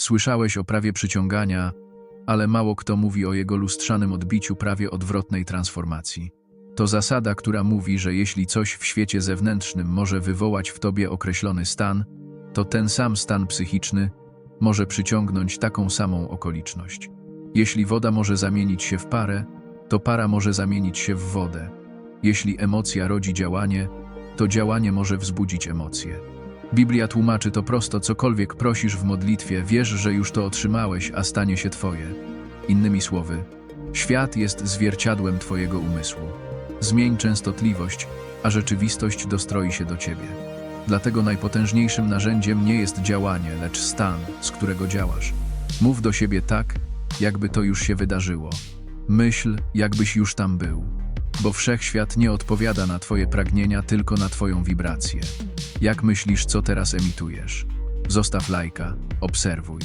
Słyszałeś o prawie przyciągania, ale mało kto mówi o jego lustrzanym odbiciu prawie odwrotnej transformacji. To zasada, która mówi, że jeśli coś w świecie zewnętrznym może wywołać w tobie określony stan, to ten sam stan psychiczny może przyciągnąć taką samą okoliczność. Jeśli woda może zamienić się w parę, to para może zamienić się w wodę. Jeśli emocja rodzi działanie, to działanie może wzbudzić emocje. Biblia tłumaczy to prosto, cokolwiek prosisz w modlitwie, wiesz, że już to otrzymałeś, a stanie się Twoje. Innymi słowy, świat jest zwierciadłem Twojego umysłu. Zmień częstotliwość, a rzeczywistość dostroi się do Ciebie. Dlatego najpotężniejszym narzędziem nie jest działanie, lecz stan, z którego działasz. Mów do siebie tak, jakby to już się wydarzyło. Myśl, jakbyś już tam był. Bo wszechświat nie odpowiada na Twoje pragnienia, tylko na Twoją wibrację. Jak myślisz, co teraz emitujesz? Zostaw lajka, obserwuj.